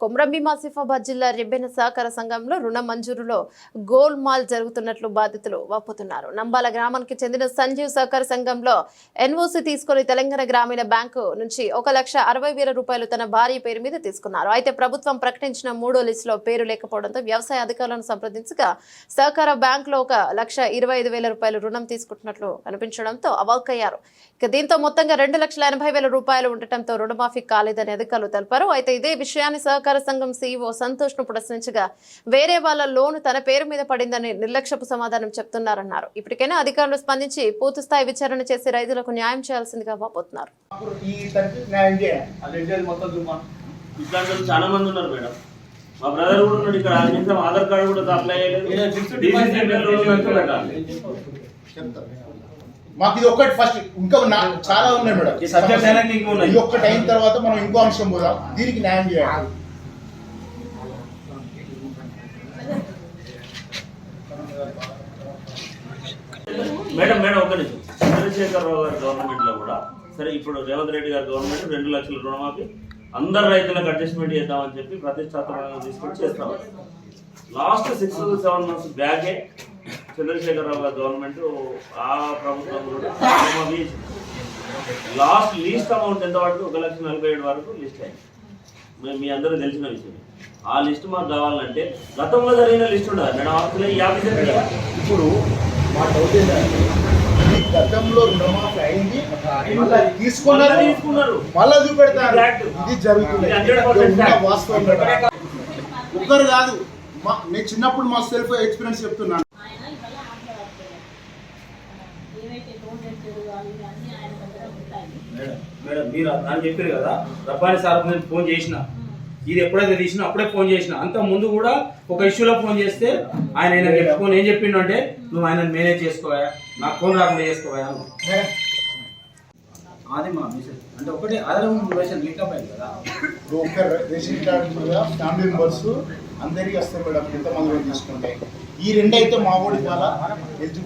కొమ్రంభీం ఆసిఫాబాద్ జిల్లా రెబ్బెన సహకార సంఘంలో రుణ మంజూరులో గోల్మాల్ జరుగుతున్నట్లు బాధితులు వప్పుతున్నారు నంబాల గ్రామానికి చెందిన సంజీవ్ సహకార సంఘంలో ఎన్ఓసి తీసుకుని తెలంగాణ గ్రామీణ బ్యాంకు నుంచి ఒక లక్ష అరవై వేల రూపాయలు తన భార్య పేరు మీద తీసుకున్నారు. అయితే ప్రభుత్వం ప్రకటించిన మూడో లిస్టులో పేరు లేకపోవడంతో వ్యవసాయ అధికారులను సంప్రదించగా సహకార బ్యాంకులో ఒక లక్ష ఇరవై ఐదు వేల రూపాయలు రుణం తీసుకుంటున్నట్లు కనిపించడంతో అవాక్కయ్యారు. ఇక దీంతో మొత్తంగా రెండు లక్షల ఎనభై వేల రూపాయలు ఉండటంతో రుణమాఫీ కాలేదని అధికారులు తెలిపారు. అయితే ఇదే విషయాన్ని సహకార సంఘం సీఈఓ సంతోష్ను ప్రశ్నించగా వేరే వాళ్ళ లోను తన పేరు మీద పడిందని నిర్లక్ష్యపు సమాధానం చెప్తున్నారన్నారు. ఇప్పటికైనా అధికారులు స్పందించి పూర్తి స్థాయి విచారణ చేసి రైతులకు న్యాయం చేయాల్సిందిగా వాపోతున్నారు. చాలా మంది ఉన్నారు మేడం. మా బ్రదర్ కూడా ఉన్నాడు ఇక్కడ. కనీసం ఆధార్ కార్డు కూడా అప్లై మాకు ఇది ఒక్కటి ఫస్ట్ ఇంకా చాలా ఉన్నాయి మేడం. ఈ. ఇది ఒక్కటి అయిన తర్వాత మనం ఇంకో అంశం పోదాం. దీనికి న్యాయం చేయాలి. మేడం మేడం ఒక నిమిషం. చంద్రశేఖరరావు గారి గవర్నమెంట్లో కూడా సరే ఇప్పుడు రేవంత్ రెడ్డి గారి గవర్నమెంట్ రెండు లక్షల రుణమాఫీ అందరు రైతులకు అడ్జస్ట్మెంట్ చేద్దామని చెప్పి ప్రతిష్టాత్మకంగా తీసుకొని చేస్తాం. లాస్ట్ సిక్స్ సెవెన్ మంత్స్ బ్యాకే చంద్రశేఖరరావు గారి గవర్నమెంట్ ఆ ప్రభుత్వం కూడా లాస్ట్ లీస్ట్ అమౌంట్ ఎంత వరకు ఒక లక్ష నలభై ఏడు వరకు లిస్ట్ అయింది. మీ- మీ అందరూ తెలిసిన విషయం. ఆ లిస్ట్ మాకు కావాలంటే గతంలో జరిగిన లిస్ట్ ఉండదు మేడం ఆఫీసులో ఈ ఆఫీసర్ ఇప్పుడు మా డౌట్ ఏంటంటే ఈ గతంలో రుణమాఫీ అయింది. మళ్ళీ తీసుకున్నారు. మళ్ళా తీసుకున్నారు. మళ్ళా చూపెడతారు. ఇది జరుగుతుంది. ఇది 100% ఇది ఉన్న fact. వాస్తవం కాదు. మా నేను చిన్నప్పుడు మా సెల్ఫ్ ఎక్స్పీరియన్స్ చెప్తున్నాను. మేడం మీరు నాకు చెప్పారు కదా రబ్బాని సార్ నేను ఫోన్ చేసిన. ఇది ఎప్పుడైతే తీసినా అప్పుడే ఫోన్ చేసిన. అంత ముందు కూడా ఒక ఇష్యూలో ఫోన్ చేస్తే ఆయన ఆయన చెప్పుకొని ఏం చెప్పిండు అంటే నువ్వు ఆయన మేనేజ్ చేసుకోవా? నాకు ఫోన్ రాకుండా చేసుకోవా? అన్నాడు. అది మా మెసేజ్. అంటే ఒకటి ఆధారం వేషన్ లింకప్ అయింది కదా. ఒక్క రేషన్ కార్డు మీద ఫ్యామిలీ మెంబర్స్ అందరికీ వస్తారు మేడం ఎంతమంది తీసుకుంటే. ఈ రెండు అయితే మా ఊడి చాలా ఎలిజిబుల్